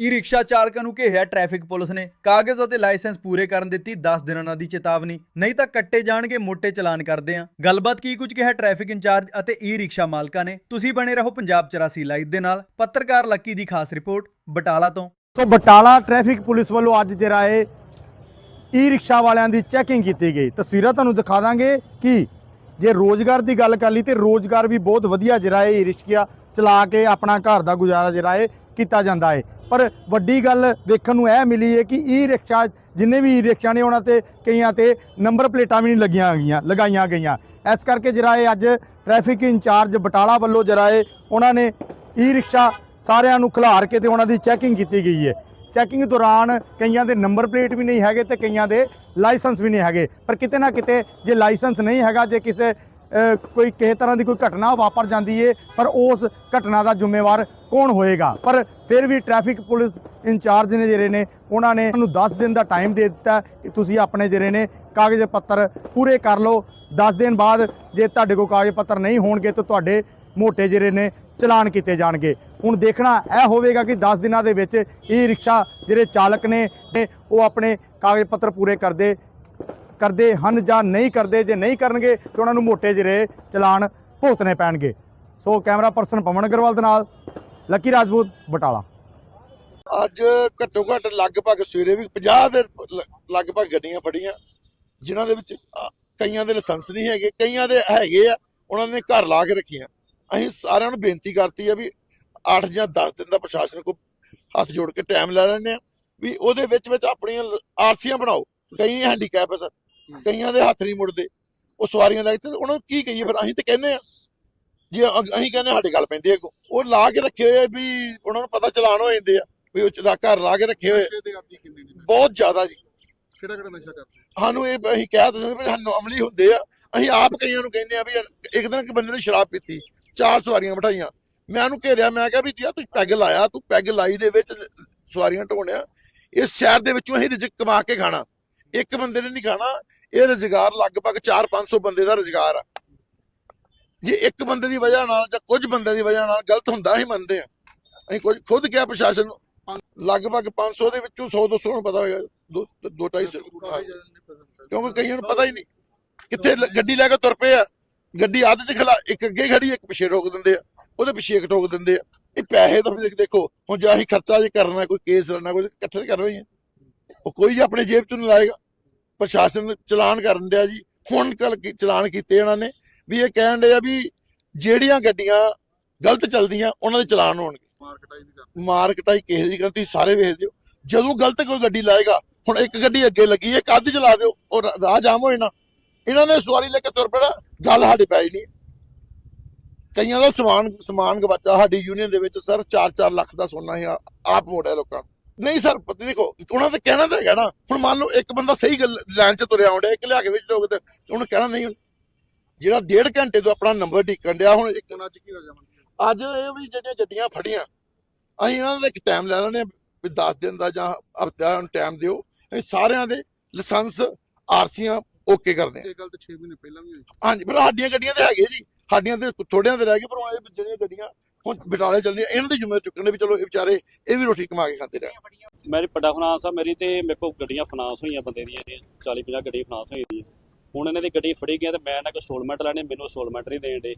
ਈ rickshaw ਚਾਲਕਾਂ ਨੂੰ ਘੇਰਿਆ ਟ੍ਰੈਫਿਕ ਪੁਲਿਸ ਨੇ। ਕਾਗਜ਼ ਅਤੇ ਲਾਇਸੈਂਸ ਪੂਰੇ ਕਰਨ ਦਿੱਤੀ 10 ਦਿਨਾਂ ਦੀ ਚੇਤਾਵਨੀ। ਨਹੀਂ ਤਾਂ ਕੱਟੇ ਜਾਣਗੇ ਮੋٹے ਚਲਾਨ ਕਰਦੇ ਆ। ਗੱਲਬਾਤ ਕੀ ਕੁਝ ਕਿਹਾ ਟ੍ਰੈਫਿਕ ਇੰਚਾਰਜ ਅਤੇ ਈ ਰਿਕਸ਼ਾ ਮਾਲਕਾਂ ਨੇ? ਤੁਸੀਂ ਬਣੇ ਰਹੋ ਪੰਜਾਬ 84 ਲਾਈਵ ਦੇ ਨਾਲ। ਪੱਤਰਕਾਰ ਲੱਕੀ ਦੀ ਖਾਸ ਰਿਪੋਰਟ, ਬਟਾਲਾ ਤੋਂ। ਸੋ ਬਟਾਲਾ ਟ੍ਰੈਫਿਕ ਪੁਲਿਸ ਵੱਲੋਂ ਅੱਜ ਜਿਹੜਾ ਇਹ ਈ ਰਿਕਸ਼ਾ ਵਾਲਿਆਂ ਦੀ ਚੈਕਿੰਗ ਕੀਤੀ ਗਈ। ਤਸਵੀਰਾਂ ਤੁਹਾਨੂੰ ਦਿਖਾ ਦਾਂਗੇ ਕਿ ਜੇ ਰੋਜ਼ਗਾਰ ਦੀ ਗੱਲ ਕਰ ਲਈ ਤੇ ਰੋਜ਼ਗਾਰ ਵੀ ਬਹੁਤ ਵਧੀਆ ਜਿਹੜਾ ਇਹ ਈ ਰਿਕਸ਼ਾ ਚਲਾ ਕੇ ਆਪਣਾ ਘਰ ਦਾ ਗੁਜ਼ਾਰਾ ਜਿਹੜਾ ਇਹ ਕੀਤਾ ਜਾਂਦਾ ਹੈ ਪਰ ਵੱਡੀ ਗੱਲ ਦੇਖਣ ਨੂੰ ਇਹ ਮਿਲੀ ਹੈ ਕਿ ਈ ਰਿਕਸ਼ਾ ਜਿੰਨੇ ਵੀ ਈ ਰਿਕਸ਼ਾ ਨੇ ਉਹਨਾਂ ਤੇ ਕਈਆਂ ਤੇ ਨੰਬਰ ਪਲੇਟਾਂ ਵੀ ਨਹੀਂ ਲੱਗੀਆਂ ਗਈਆਂ, ਲਗਾਈਆਂ ਗਈਆਂ। ਇਸ ਕਰਕੇ ਜਿਹੜਾ ਇਹ ਅੱਜ ਟ੍ਰੈਫਿਕ ਇੰਚਾਰਜ ਬਟਾਲਾ ਵੱਲੋਂ ਜਿਹੜਾ ਇਹ ਉਹਨਾਂ ਨੇ ਈ ਰਿਕਸ਼ਾ ਸਾਰਿਆਂ ਨੂੰ ਖਿਲਾਰ ਕੇ ਤੇ ਉਹਨਾਂ ਦੀ ਚੈਕਿੰਗ ਕੀਤੀ ਗਈ ਹੈ ਚੈਕਿੰਗ ਦੌਰਾਨ ਕਈਆਂ ਦੇ ਨੰਬਰ ਪਲੇਟ ਵੀ ਨਹੀਂ ਹੈਗੇ ਤੇ ਕਈਆਂ ਦੇ ਲਾਇਸੈਂਸ ਵੀ ਨਹੀਂ ਹੈਗੇ। ਪਰ ਕਿਤੇ ਨਾ ਕਿਤੇ ਜੇ ਲਾਇਸੈਂਸ ਨਹੀਂ ਹੈਗਾ, ਜੇ ਕਿਸੇ ਕੋਈ ਕਿਸੇ ਤਰ੍ਹਾਂ ਦੀ ਕੋਈ ਘਟਨਾ ਵਾਪਰ ਜਾਂਦੀ ਏ, ਪਰ ਉਸ ਘਟਨਾ ਦਾ ਜ਼ਿੰਮੇਵਾਰ ਕੌਣ ਹੋਏਗਾ? ਪਰ ਫਿਰ ਵੀ ਟ੍ਰੈਫਿਕ ਪੁਲਿਸ ਇੰਚਾਰਜ ਨੇ ਜਿਹੜੇ ਨੇ, ਉਹਨਾਂ ਨੇ ਤੁਹਾਨੂੰ 10 ਦਿਨ ਦਾ ਟਾਈਮ ਦੇ ਦਿੱਤਾ ਕਿ ਤੁਸੀਂ ਆਪਣੇ ਜਿਹੜੇ ਨੇ ਕਾਗਜ਼ ਪੱਤਰ ਪੂਰੇ ਕਰ ਲਓ। 10 ਦਿਨ ਬਾਅਦ ਜੇ ਤੁਹਾਡੇ ਕੋਲ ਕਾਗਜ਼ ਪੱਤਰ ਨਹੀਂ ਹੋਣਗੇ ਤਾਂ ਤੁਹਾਡੇ ਮੋਟੇ ਜਿਹੜੇ ਨੇ ਚਲਾਨ ਕੀਤੇ ਜਾਣਗੇ। ਹੁਣ ਦੇਖਣਾ ਇਹ ਹੋਵੇਗਾ ਕਿ 10 ਦਿਨਾਂ ਦੇ ਵਿੱਚ ਇਹ ਰਿਕਸ਼ਾ ਜਿਹੜੇ ਚਾਲਕ ਨੇ, ਉਹ ਆਪਣੇ ਕਾਗਜ਼ ਪੱਤਰ ਪੂਰੇ ਕਰਦੇ ਕਰਦੇ ਹਨ ਜਾਂ ਨਹੀਂ ਕਰਦੇ, ਜੇ ਨਹੀਂ ਕਰਨਗੇ ਤਾਂ ਉਹਨਾਂ ਨੂੰ ਮੋਟੇ ਜਿਹੜੇ ਚਲਾਨ ਭੁਗਤਣੇ ਪੈਣਗੇ। So camera person Pawan Agarwal ਦੇ ਨਾਲ, ਲੱਕੀ ਰਾਜਪੂਤ, ਬਟਾਲਾ। ਅੱਜ ਘੱਟੋ ਘੱਟ ਲਗਭਗ ਸਵੇਰੇ ਵੀ 50 ਦੇ ਲ- ਲਗਭਗ ਗੱਡੀਆਂ ਫੜੀਆਂ, ਜਿਨ੍ਹਾਂ ਦੇ ਵਿੱਚ ਕਈਆਂ ਦੇ ਲਾਇਸੈਂਸ ਨਹੀਂ ਹੈਗੇ, ਕਈਆਂ ਦੇ ਹੈਗੇ ਆ, ਉਹਨਾਂ ਨੇ ਘਰ ਲਾ ਕੇ ਰੱਖੀਆਂ। ਅਸੀਂ ਸਾਰਿਆਂ ਨੂੰ ਬੇਨਤੀ ਕਰਤੀ ਆ ਵੀ 8 ਜਾਂ 10 ਦਿਨ ਦਾ ਪ੍ਰਸ਼ਾਸਨ ਕੋ ਹੱਥ ਜੋੜ ਕੇ ਟਾਈਮ ਲੈ ਲੈਂਦੇ ਆ, ਵੀ ਉਹਦੇ ਵਿੱਚ ਵਿੱਚ ਆਪਣੀਆਂ ਆਰਸੀਆਂ ਬਣਾਓ। ਕਈ ਹੈਂਡੀਕੈਪ ਸਰ ਕਈਆਂ ਦੇ ਹੱਥ ਨਹੀਂ ਮੁੜਦੇ। ਉਹ ਸਵਾਰੀਆਂ ਲੈ ਕੇ ਤੇ ਉਹਨਾਂ ਨੂੰ ਕੀ ਕਹੀਏ? ਫਿਰ ਅਸੀਂ ਤੇ ਕਹਿੰਦੇ ਆ ਜੇ ਅਸੀਂ ਕਹਿੰਦੇ ਸਾਡੇ ਗੱਲ ਪੈਂਦੀ ਹੈ। ਉਹ ਲਾ ਕੇ ਰੱਖੇ ਹੋਏ ਵੀ ਉਹਨਾਂ ਨੂੰ ਪਤਾ ਚਲਾਨ ਹੋ ਜਾਂਦੇ ਆ ਵੀ ਉਹ ਚ- ਘਰ ਲਾ ਕੇ ਰੱਖੇ ਹੋਏ ਦੇ ਬਹੁਤ ਜ਼ਿਆਦਾ ਜੀ। ਕਿਹੜਾ ਕਿਹੜਾ ਨਸ਼ਾ ਕਰਦੇ? ਸਾਨੂੰ ਇਹ ਅਸੀਂ ਕਹਿ ਦਿੰਦੇ ਵੀ ਸਾਨੂੰ ਅਮਲੀ ਹੁੰਦੇ ਆ। ਅਸੀਂ ਆਪ ਕਈਆਂ ਨੂੰ ਕਹਿੰਦੇ ਆ ਵੀ ਇੱਕ ਦਿਨ ਕਿ ਬੰਦੇ ਨੇ ਸ਼ਰਾਬ ਪੀਤੀ ਚਾਰ ਸਵਾਰੀਆਂ ਬਿਠਾਈਆਂ। ਮੈਂ ਉਹਨੂੰ ਘੇਰਿਆ ਮੈਂ ਕਿਹਾ ਵੀ ਯਾਰ ਤੂੰ ਪੈਗ ਲਾਇਆ ਤੂੰ ਪੈਗ ਲਾਈ ਦੇ ਵਿੱਚ ਸਵਾਰੀਆਂ ਢੋਣਿਆ। ਇਸ ਸ਼ਹਿਰ ਦੇ ਵਿੱਚੋਂ ਅਸੀਂ ਰਿਜ਼ਕ ਕਮਾ ਕੇ ਖਾਣਾ। ਇੱਕ ਬੰਦੇ ਨੇ ਨਹੀਂ ਖਾਣਾ ਇਹ ਰੁਜ਼ਗਾਰ ਲਗਭਗ 4-500 ਬੰਦੇ ਦਾ ਰੁਜ਼ਗਾਰ ਆ। ਜੇ ਇੱਕ ਬੰਦੇ ਦੀ ਵਜ੍ਹਾ ਨਾਲ ਜਾਂ ਕੁਝ ਬੰਦੇ ਦੀ ਵਜ੍ਹਾ ਨਾਲ ਗਲਤ ਹੁੰਦਾ ਹੀ ਮੰਨਦੇ ਆ ਅਸੀਂ ਕੁਝ ਖੁਦ ਕਿਹਾ ਪ੍ਰਸ਼ਾਸਨ ਨੂੰ ਲਗਭਗ 500 ਦੇ ਵਿੱਚੋਂ 100 200 ਨੂੰ ਪਤਾ ਹੋਏਗਾ, ਦੋ ਦੋ ਢਾਈ ਸੌ। ਹਾਂ। ਕਿਉਂਕਿ ਕਈਆਂ ਨੂੰ ਪਤਾ ਹੀ ਨਹੀਂ ਕਿੱਥੇ ਗੱਡੀ ਲੈ ਕੇ ਤੁਰ ਪਏ ਆ। ਗੱਡੀ ਅੱਧ ਚ ਖਲਾ ਇੱਕ ਅੱਗੇ ਖੜੀ ਇੱਕ ਪਿੱਛੇ ਰੋਕ ਦਿੰਦੇ ਆ। ਉਹਦੇ ਪਿੱਛੇ ਇੱਕ ਠੋਕ ਦਿੰਦੇ ਆ। ਇਹ ਪੈਸੇ ਤਾਂ ਵੀ ਦੇਖੋ, ਹੁਣ ਜੇ ਅਸੀਂ ਖਰਚਾ ਜੇ ਕਰਨਾ, ਕੋਈ ਕੇਸ ਲੜਨਾ, ਕੋਈ ਇਕੱਠੇ ਤਾਂ ਕਰਨਾ ਹੀ ਹੈ ਉਹ ਕੋਈ ਜੇ ਆਪਣੇ ਜੇਬ ਚੋਂ ਨਹੀਂ ਲਾਏਗਾ। ਪ੍ਰਸ਼ਾਸਨ ਚਲਾਨ ਕਰਨ ਡਿਆ ਜੀ। ਹੁਣ ਕੱਲ ਚਲਾਨ ਕੀਤੇ ਇਹਨਾਂ ਨੇ ਵੀ ਇਹ ਕਹਿਣ ਡਿਆ ਵੀ ਜਿਹੜੀਆਂ ਗੱਡੀਆਂ ਗਲਤ ਚੱਲਦੀਆਂ ਉਹਨਾਂ ਦੇ ਚਲਾਨ ਹੋਣਗੇ। ਮਾਰਕਟਾਈ ਵੀ ਕਰਦੇ। ਮਾਰਕਟਾਈ ਕਿਸੇ ਦੀ ਗੱਲ ਤੁਸੀਂ ਸਾਰੇ ਵੇਖ ਦਿਓ। ਜਦੋਂ ਗਲਤ ਕੋਈ ਗੱਡੀ ਲਾਏਗਾ ਹੁਣ ਇੱਕ ਗੱਡੀ ਅੱਗੇ ਲੱਗੀ ਹੈ ਕੱਦ ਚਲਾ ਦਿਓ ਉਹ ਰਾਹ ਜਾਮ ਹੋਏ ਨਾ ਇਹਨਾਂ ਨੇ ਸਵਾਰੀ ਲੈ ਕੇ ਤੁਰ ਪੈਣਾ ਗੱਲ ਸਾਡੇ ਪੈ ਨਹੀਂ ਕਈਆਂ ਦਾ ਸਮਾਨ ਸਮਾਨ ਗਵਾਚਾ ਸਾਡੀ ਯੂਨੀਅਨ ਦੇ ਵਿੱਚ ਸਰ 4-4 ਲੱਖ ਦਾ ਸੋਨਾ ਹੀ ਆਪ ਮੋੜਿਆ ਲੋਕਾਂ ਨੂੰ। ਨਹੀਂ ਸਰ ਪਤਾ ਦੇਖੋ ਉਹਨਾਂ ਦਾ ਕਹਿਣਾ ਤਾਂ ਹੈਗਾ ਨਾ। ਹੁਣ ਮੰਨ ਲਓ ਇੱਕ ਬੰਦਾ ਸਹੀ ਗੱਲ ਲਾਈਨ 'ਚ ਤੁਰਿਆ ਆਉਂਦਾ ਇੱਕ ਲਿਆ ਕੇ ਵਿੱਚ ਲੋਕ ਤੇ ਉਹਨੂੰ ਕਹਿਣਾ ਨਹੀਂ। ਜਿਹੜਾ ਡੇਢ ਘੰਟੇ ਤੋਂ ਆਪਣਾ ਨੰਬਰ ਢੀਕਣ ਡਿਆ ਹੁਣ ਇੱਕ ਅੱਜ ਕੀ ਹੈ? ਅੱਜ ਇਹ ਵੀ ਜਿਹੜੀਆਂ ਗੱਡੀਆਂ ਫੜੀਆਂ ਅਸੀਂ ਇਹਨਾਂ ਦਾ ਇੱਕ ਟਾਈਮ ਲੈ ਲੈਣੇ ਵੀ 10 ਦਿਨ ਦਾ ਜਾਂ ਹਫ਼ਤਾ ਨੂੰ ਟਾਈਮ ਦਿਓ। ਅਸੀਂ ਸਾਰਿਆਂ ਦੇ ਲਾਇਸੈਂਸ ਆਰਸੀਆਂ ਓਕੇ ਕਰਦੇ ਹਾਂ। ਇਹ ਗੱਲ ਤਾਂ 6 ਮਹੀਨੇ ਪਹਿਲਾਂ ਵੀ ਹੋਈ ਹਾਂਜੀ ਪਰ ਸਾਡੀਆਂ ਗੱਡੀਆਂ ਤੇ ਹੈਗੇ ਜੀ। ਸਾਡੀਆਂ ਤੇ ਥੋੜਿਆਂ ਦੇ ਰਹਿ ਗਏ ਪਰ ਉਹ ਜਿਹੜੀਆਂ ਗੱਡੀਆਂ ਹੁਣ ਬਟਾਲੇ ਚੱਲਣੀਆਂ ਇਹਨਾਂ ਦੀ ਜ਼ਿੰਮੇਵਾਰੀ ਚੁੱਕਣੇ ਵੀ ਚਲੋ ਇਹ ਵਿਚਾਰੇ ਇਹ ਵੀ ਰੋਟੀ ਕਮਾ ਕੇ ਖਾਂਦੇ ਰਹਿਣ। ਮੇਰੀ ਵੱਡਾ ਫਾਈਨਾਂਸ ਆ ਮੇਰੀ ਤੇ ਮੇਰੇ ਕੋਲ ਗੱਡੀਆਂ ਫਾਈਨਾਂਸ ਹੋਈਆਂ ਬੰਦੇ ਦੀਆਂ 40 50 ਗੱਡੀਆਂ ਫਾਈਨਾਂਸ ਹੋਈ ਦੀਆਂ ਹੁਣ ਇਹਨਾਂ ਦੀ ਗੱਡੀ ਫੜੀ ਗਿਆ ਤੇ ਮੈਂ ਇਹਨਾਂ ਕੋਲ ਸਟੋਲਮੈਂਟ ਲੈਣੇ ਮੈਨੂੰ ਸਟੋਲਮੈਂਟ ਨਹੀਂ ਦੇਣ ਦੇ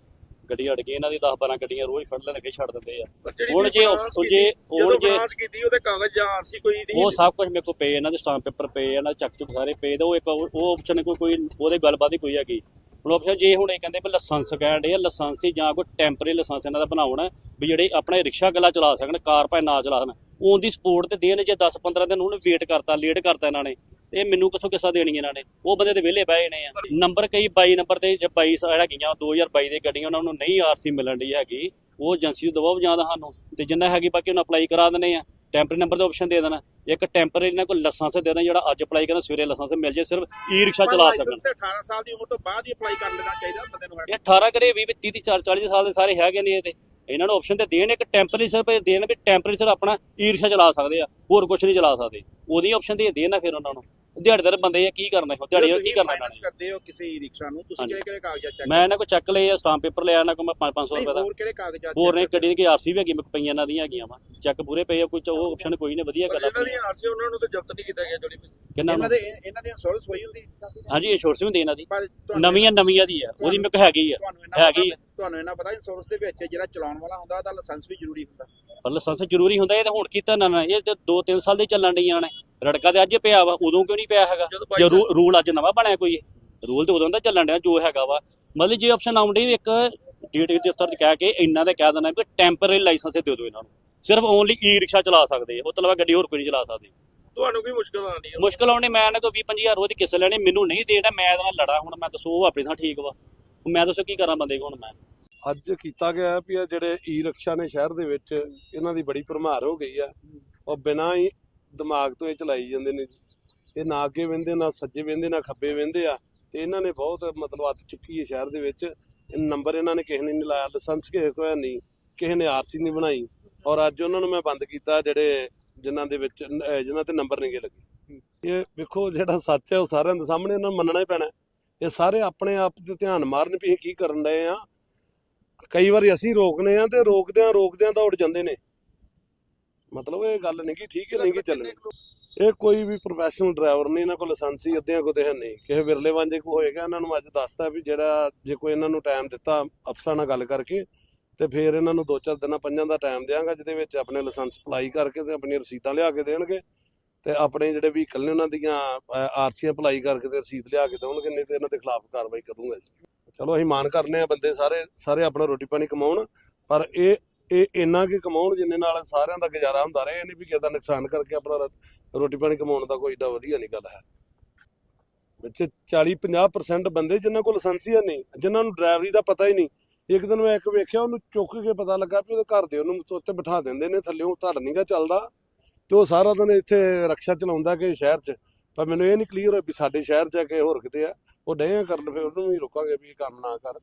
ਗੱਡੀ ਅੜ ਗਈ ਇਹਨਾਂ ਦੀ 10 12 ਗੱਡੀਆਂ ਰੋਜ਼ ਫੜ ਲੈਣ ਕੇ ਛੱਡ ਦਿੰਦੇ ਆ। ਹੁਣ ਜੇ ਹੁਣ ਜੇ ਫਾਈਨਾਂਸ ਕੀਤੀ ਉਹਦੇ ਕਾਗਜ਼ ਜਾਂ ਆਰਸੀ ਕੋਈ ਨਹੀਂ ਉਹ ਸਭ ਕੁਝ ਮੇਰੇ ਕੋਲ ਪਏ ਇਹਨਾਂ ਦੇ ਸਟਾਂਪ ਪੇਪਰ ਪਏ ਇਹਨਾਂ ਦੇ ਚੱਕ ਚੁੱਕ ਸਾਰੇ ਪਏ ਤੇ ਉਹ ਇੱਕ ਉਹ ਆਪਸ਼ਨ ਕੋਈ ਕੋਈ ਉਹਦੇ ਗੱਲਬਾਤ ਹੀ ਕੋਈ ਹੈਗੀ। ਹੁਣ ਆਪਸ਼ਨ ਜੇ ਹੁਣ ਇਹ ਕਹਿੰਦੇ ਵੀ ਲਾਇਸੈਂਸ ਕਹਿਣ ਦੇ ਲਾਇਸੈਂਸ ਹੀ ਜਾਂ ਕੋਈ ਟੈਂਪਰੇਰੀ ਲਾਇਸੈਂਸ ਇਹਨਾਂ ਦਾ ਬਣਾਉਣਾ, ਵੀ ਜਿਹੜੇ ਆਪਣੇ ਰਿਕਸ਼ਾ ਗੱਲਾ ਚਲਾ ਸਕਣ, ਕਾਰ ਭਾਵੇਂ ਨਾ ਚਲਾ ਸਕਣ, ਉਹਦੀ ਦੀ ਸਪੋਰਟ ਤੇ ਦੇਣ ਜੇ 10 15 ਦਿਨ ਉਹਨੇ ਵੇਟ ਕਰਤਾ ਲੇਟ ਕਰਤਾ ਇਹਨਾਂ ਨੇ ਇਹ ਮੈਨੂੰ ਕਿੱਥੋਂ ਕਿੱਸਾ ਦੇਣੀ ਇਹਨਾਂ ਨੇ? ਉਹ ਬੰਦੇ ਤੇ ਵਿਹਲੇ ਬਹਿ ਜਾਣੇ ਆ। ਨੰਬਰ ਕਈ 22 ਨੰਬਰ ਤੇ ਜੇ 22 ਸਾੜਾ ਗਈਆਂ 2022 ਦੇ ਗੱਡੀਆਂ, ਉਹਨਾਂ ਨੂੰ ਨਹੀਂ ਆਰਸੀ ਮਿਲਣ ਦੀ ਹੈਗੀ, ਉਹ ਏਜੰਸੀ ਨੂੰ ਦਵਾਓ ਜਾਂ ਸਾਨੂੰ, ਤੇ ਜਿੰਨਾ ਹੈਗੀ ਬਾਕੀ ਉਹਨੂੰ ਅਪਲਾਈ ਕਰਾ ਦਿੰਦੇ ਆ ਟੈਂਪਰੇਰੀ ਨੰਬਰ ਦਾ ਆਪਸ਼ਨ ਦੇ ਦੇਣਾ। ਇੱਕ ਟੈਂਪਰੇਰੀ ਇਹਨਾਂ ਕੋਲ ਲਾਇਸੈਂਸ ਦੇ ਦੇਣਾ ਜਿਹੜਾ ਅੱਜ ਅਪਲਾਈ ਕਰਨਾ ਸਵੇਰੇ ਲਾਇਸੈਂਸ ਮਿਲ ਜੇ ਸਿਰਫ ਈ ਰਿਕਸ਼ਾ ਚਲਾ ਸਕਣ। ਤੇ 18 ਸਾਲ ਦੀ ਉਮਰ ਤੋਂ ਬਾਅਦ ਹੀ ਅਪਲਾਈ ਕਰ ਲੈਣਾ ਚਾਹੀਦਾ ਬੰਦੇ ਨੂੰ। ਇਹ 18 ਕਰੇ 20 30 30 40 ਸਾਲ ਦੇ ਸਾਰੇ ਹੈਗੇ ਨੇ ਇਹ ਤੇ। ਇਹਨਾਂ ਨੂੰ ਆਪਸ਼ਨ ਤੇ ਦੇਣ ਇੱਕ ਟੈਂਪਰੇਰੀ ਸਿਰਫ ਇਹ ਦੇਣ ਵੀ ਟੈਂਪਰੇਰੀ ਸਿਰ ਆਪਣਾ ਈ ਰਿਕਸ਼ਾ ਚਲਾ ਸਕਦੇ ਆ ਹੋਰ ਕੁਝ ਨਹੀਂ ਚਲਾ ਸਕਦੇ। ਉਹਦੀ ਆਪਸ਼ਨ ਤੇ ਦੇਣ ਨਾ ਫਿਰ ਉਹਨਾਂ ਨੂੰ। ਦਿਹਾੜੀਦਾਰ ਬੰਦੇ ਆ ਕੀ ਕਰਨਾ ਹੈ ਦਿਹਾੜੀ ਕੀ ਕਰਨਾ ਇਹਨਾਂ ਨੇ? ਕਰਦੇ ਹੋ ਕਿਸੇ ਈ ਰਿਕਸ਼ਾ ਨੂੰ ਤੁਸੀਂ। ਕਿਹੜੇ ਕਿਹੜੇ ਕਾਗਜ਼ਾਤ ਚੈੱਕ ਮੈਂ ਇਹਨਾਂ ਕੋ ਚੱਕ ਲਏ ਆ ਸਟਾਂਪ ਪੇਪਰ ਲਿਆ ਇਹਨਾਂ ਕੋ ਮੈਂ 500 ਨਹੀਂ ਰੁਪਏ ਦਾ। ਹੋਰ ਕਿਹੜੇ ਕਾਗਜ਼ਾਤ ਹੋਰ ਨੇ ਗੱਡੀ ਦੀ ਆਰਸੀ ਵੀ ਹੈਗੀ ਮੈਂ ਪਈਆਂ ਇਹਨਾਂ ਦੀਆਂ ਹੈਗੀਆਂ ਵਾ। ਚੈੱਕ ਪੂਰੇ ਪਏ ਆ ਕੋਈ ਚ- ਉਹ ਆਪਸ਼ਨ ਕੋਈ ਨਹੀਂ ਵਧੀਆ ਗੱਲ ਇਹਨਾਂ ਆਪਣੀ ਦੀ ਆਰਸੀ ਉਹਨਾਂ ਨੂੰ ਤਾਂ ਜ਼ਬਤ ਨਹੀਂ ਕੀਤਾ ਗਿਆ ਜੋੜੀ ਕਿੰਨਾ ਇਹਨਾਂ ਦੇ ਇਹਨਾਂ ਦੀ ਇੰਸ਼ੋਰੈਂਸ ਹੋਈ ਹੁੰਦੀ? ਹਾਂਜੀ ਇੰਸ਼ੋਰੈਂਸ ਵੀ ਹੁੰਦੀ ਇਹਨਾਂ ਦੀ। ਨਵੀਆਂ ਨਵੀਆਂ ਦੀ ਆ ਉਹਦੀ ਮੇਰੇ ਕੋ ਹੈਗੀ ਆ। ਇਹਨਾਂ ਹੈਗੀ ਪਤਾ ਤੁਹਾਨੂੰ ਇਹਨਾਂ ਪਤਾ ਇੰਸ਼ੋਰੈਂਸ ਦੇ ਵਿੱਚ ਜਿਹੜਾ ਚਲਾਉਣ ਵਾਲਾ ਹੁੰਦਾ ਉਹਦਾ ਲਾਇਸੈਂਸ ਵੀ ਜ਼ਰੂਰੀ ਹੁੰਦਾ। ਪਰ ਲਾਇਸੈਂਸ ਜ਼ਰੂਰੀ ਹੁੰਦਾ ਇਹ ਤਾਂ ਹੁਣ ਕੀਤਾ ਨਾ ਨਾ ਇਹ ਤੇ 2-3 ਸਾਲ ਦੇ ਚੱਲਣ ਡੀਆਂ ਨੇ। ਰੜਕਾ ਤੇ ਅੱਜ ਪਿਆ ਵਾ ਉਦੋਂ ਕਿਉਂ ਨਹੀਂ ਪਿਆ ਹੈਗਾ? ਜੇ ਰੂਲ ਅੱਜ ਨਵਾਂ ਬਣਿਆ ਕੋਈ ਰੂਲ ਤੇ ਉਦੋਂ ਦਾ ਚੱਲਣ ਡਿਆ ਜੋ ਹੈਗਾ ਵਾ। ਮਤਲਬ ਜੇ ਆਪਸ਼ਨ ਆਉਂਦੀ ਇੱਕ ਡੀਟੀ ਦੇ 'ਚ ਕਹਿ ਕੇ ਇੰਨਾ ਦਾ ਕਹਿ ਦੇਣਾ ਵੀ ਟੈਂਪਰੇਰੀ ਲਾਇਸੈਂਸ ਦੇ ਦਿਓ ਇਹਨਾਂ ਨੂੰ। ਸਿਰਫ ਓਨਲੀ ਈ ਰਿਕਸ਼ਾ ਚਲਾ ਸਕਦੇ ਆ ਉਹ ਤੋਂ ਇਲਾਵਾ ਗੱਡੀ ਹੋਰ ਕੋਈ ਨਹੀਂ ਚਲਾ ਸਕਦੀ। ਤੁਹਾਨੂੰ ਕੀ ਮੁਸ਼ਕਲ ਆਉਂਦੀ ਹੈ ਮੁਸ਼ਕਲ ਆਉਣੀ ਮੈਂ ਇਹਨਾਂ ਕੋਲ 20 25000 ਰੁਪਏ ਦੀ ਕਿਸ ਲੈਣੀ ਮੈਨੂੰ ਨਹੀਂ ਦੇਣਾ ਮੈਂ ਇਹਦੇ ਨਾਲ ਲੜਾ ਹੁਣ ਮੈਂ ਦੱਸੋ ਉਹ ਆਪਣੀ ਥਾਂ ਠੀਕ ਵਾ। ਮੈਂ ਦੱਸੋ ਕੀ ਕਰਾਂ ਬੰਦੇ ਕੋਲ ਹੁਣ ਮੈਂ? ਅੱਜ ਕੀਤਾ ਗਿਆ ਹੈ ਵੀ ਇਹ ਜਿਹੜੇ ਈ ਰਕਸ਼ਾ ਨੇ ਸ਼ਹਿਰ ਦੇ ਵਿੱਚ, ਇਹਨਾਂ ਦੀ ਬੜੀ ਭਰਮਾਰ ਹੋ ਗਈ ਆ। ਉਹ ਬਿਨਾਂ ਹੀ ਦਿਮਾਗ ਤੋਂ ਇਹ ਚਲਾਈ ਜਾਂਦੇ ਨੇ ਇਹ ਨਾ ਅੱਗੇ ਵਹਿੰਦੇ, ਨਾ ਸੱਜੇ ਵਹਿੰਦੇ, ਨਾ ਖੱਬੇ ਵਹਿੰਦੇ ਆ। ਤੇ ਇਹਨਾਂ ਨੇ ਬਹੁਤ ਮਤਲਬ ਅੱਤ ਚੁੱਕੀ ਹੈ ਸ਼ਹਿਰ ਦੇ ਵਿੱਚ। ਇਹ ਨੰਬਰ ਇਹਨਾਂ ਨੇ ਕਿਸੇ ਨੇ ਨਹੀਂ ਲਾਇਆ, ਲਾਇਸੈਂਸ ਕਿਸੇ ਕੋਲ ਨਹੀਂ, ਕਿਸੇ ਨੇ ਆਰਸੀ ਨਹੀਂ ਬਣਾਈ। ਔਰ ਅੱਜ ਉਹਨਾਂ ਨੂੰ ਮੈਂ ਬੰਦ ਕੀਤਾ ਜਿਹੜੇ ਜਿਨ੍ਹਾਂ ਦੇ ਵਿੱਚ, ਅਹ ਜਿਨ੍ਹਾਂ ਤੇ ਨੰਬਰ ਨਹੀਂ ਗਏ ਲੱਗੇ। ਇਹ ਵੇਖੋ ਜਿਹੜਾ ਸੱਚ ਹੈ, ਉਹ ਸਾਰਿਆਂ ਦੇ ਸਾਹਮਣੇ ਇਹਨਾਂ ਨੂੰ ਮੰਨਣਾ ਹੀ ਪੈਣਾ। ਇਹ ਸਾਰੇ ਆਪਣੇ ਆਪ ਤੇ ਧਿਆਨ ਮਾਰਨ ਵੀ ਇਹ ਕੀ ਕਰਨ ਰਹੇ ਆ ਕਈ ਵਾਰੀ ਅਸੀਂ ਰੋਕਨੇ ਆ ਤੇ ਰੋਕਦਿਆਂ ਰੋਕਦਿਆਂ ਤਾਂ ਉੱਡ ਜਾਂਦੇ ਨੇ। ਮਤਲਬ ਇਹ ਗੱਲ ਨਹੀਂ ਕਿ ਠੀਕ ਹੈ ਨਹੀਂ ਕਿ ਚੱਲਣੀ ਇਹ ਕੋਈ ਵੀ ਪ੍ਰੋਫੈਸ਼ਨਲ ਡਰਾਈਵਰ ਨਹੀਂ ਇਹਨਾਂ ਕੋਲ ਲਾਇਸੈਂਸ ਅੱਧਿਆਂ ਕੋਲ ਤੇ ਹੈ ਨਹੀਂ। ਕਿਸੇ ਵਿਰਲੇ ਵਾਂਝੇ ਕੋ ਹੋਏਗਾ, ਇਹਨਾਂ ਨੂੰ ਅੱਜ ਦੱਸਤਾ ਵੀ ਜਿਹੜਾ ਜੇ ਕੋਈ ਇਹਨਾਂ ਨੂੰ ਟਾਈਮ ਦਿੱਤਾ ਅਫਸਰਾਂ ਨਾਲ ਗੱਲ ਕਰਕੇ ਤੇ ਫਿਰ ਇਹਨਾਂ ਨੂੰ ਦੋ ਚਾਰ ਦਿਨਾਂ, ਪੰਜਾਂ ਦਾ ਟਾਈਮ ਦਿਆਂਗਾ, ਜਿਹਦੇ ਵਿੱਚ ਆਪਣੇ ਲਾਇਸੈਂਸ ਅਪਲਾਈ ਕਰਕੇ ਤੇ ਆਪਣੀਆਂ ਰਸੀਦਾਂ ਲਿਆ ਕੇ ਦੇਣਗੇ ਤੇ ਆਪਣੇ ਜਿਹੜੇ ਵਹੀਕਲ ਨੇ ਉਹਨਾਂ ਦੀਆਂ ਆਰਸੀਆਂ ਅਪਲਾਈ ਕਰਕੇ ਤੇ ਰਸੀਦ ਲਿਆ ਕੇ ਦੇਣਗੇ, ਨਹੀਂ ਤੇ ਇਹਨਾਂ ਦੇ ਖਿਲਾਫ ਕਾਰਵਾਈ ਕਰੂੰਗਾ ਜੀ। ਚਲੋ ਅਸੀਂ ਮਾਨ ਕਰਨੇ ਆ ਬੰਦੇ ਸਾਰੇ ਸਾਰੇ ਆਪਣਾ ਰੋਟੀ ਪਾਣੀ ਕਮਾਉਣ, ਪਰ ਇਹ ਇਹ ਇੰਨਾ ਕਿ ਕਮਾਉਣ ਜਿੰਨੇ ਨਾਲ ਸਾਰਿਆਂ ਦਾ ਗੁਜ਼ਾਰਾ ਹੁੰਦਾ ਰਹੇ ਇਹ ਨਹੀਂ ਵੀ ਕਿਸੇ ਦਾ ਨੁਕਸਾਨ ਕਰਕੇ ਆਪਣਾ ਰੋਟੀ ਪਾਣੀ ਕਮਾਉਣ ਦਾ ਕੋਈ ਏਡਾ ਵਧੀਆ ਨਹੀਂ ਗੱਲ ਹੈ। ਵਿੱਚ 40 50% ਬੰਦੇ ਜਿਨ੍ਹਾਂ ਕੋਲ ਲਾਇਸੈਂਸ ਨਹੀਂ, ਜਿਨ੍ਹਾਂ ਨੂੰ ਡਰਾਈਵਰੀ ਦਾ ਪਤਾ ਹੀ ਨਹੀਂ, ਇੱਕ ਦਿਨ ਮੈਂ ਇੱਕ ਵੇਖਿਆ ਉਹਨੂੰ ਚੁੱਕ ਕੇ ਪਤਾ ਲੱਗਾ ਵੀ ਉਹਦੇ ਘਰ ਦੇ ਉਹਨੂੰ ਉੱਤੇ ਬਿਠਾ ਦਿੰਦੇ ਨੇ ਥੱਲੇੋਂ ਧੜ ਨਹੀਂਗਾ ਚੱਲਦਾ। ਤੇ ਉਹ ਸਾਰਾ ਦਿਨ ਇੱਥੇ ਰਕਸ਼ਾ ਚਲਾਉਂਦਾ ਕਿ ਸ਼ਹਿਰ 'ਚ, ਪਰ ਮੈਨੂੰ ਇਹ ਨਹੀਂ ਕਲੀਅਰ ਹੋਇਆ ਵੀ ਸਾਡੇ ਸ਼ਹਿਰ 'ਚ ਆ ਕਿ ਹੋਰ ਕਿਤੇ ਆ ਉਹ ਡਏ ਆ ਕਰਨ ਫਿਰ ਉਹਨੂੰ ਵੀ ਰੋਕਾਂਗੇ ਵੀ ਇਹ ਕੰਮ ਨਾ ਕਰ।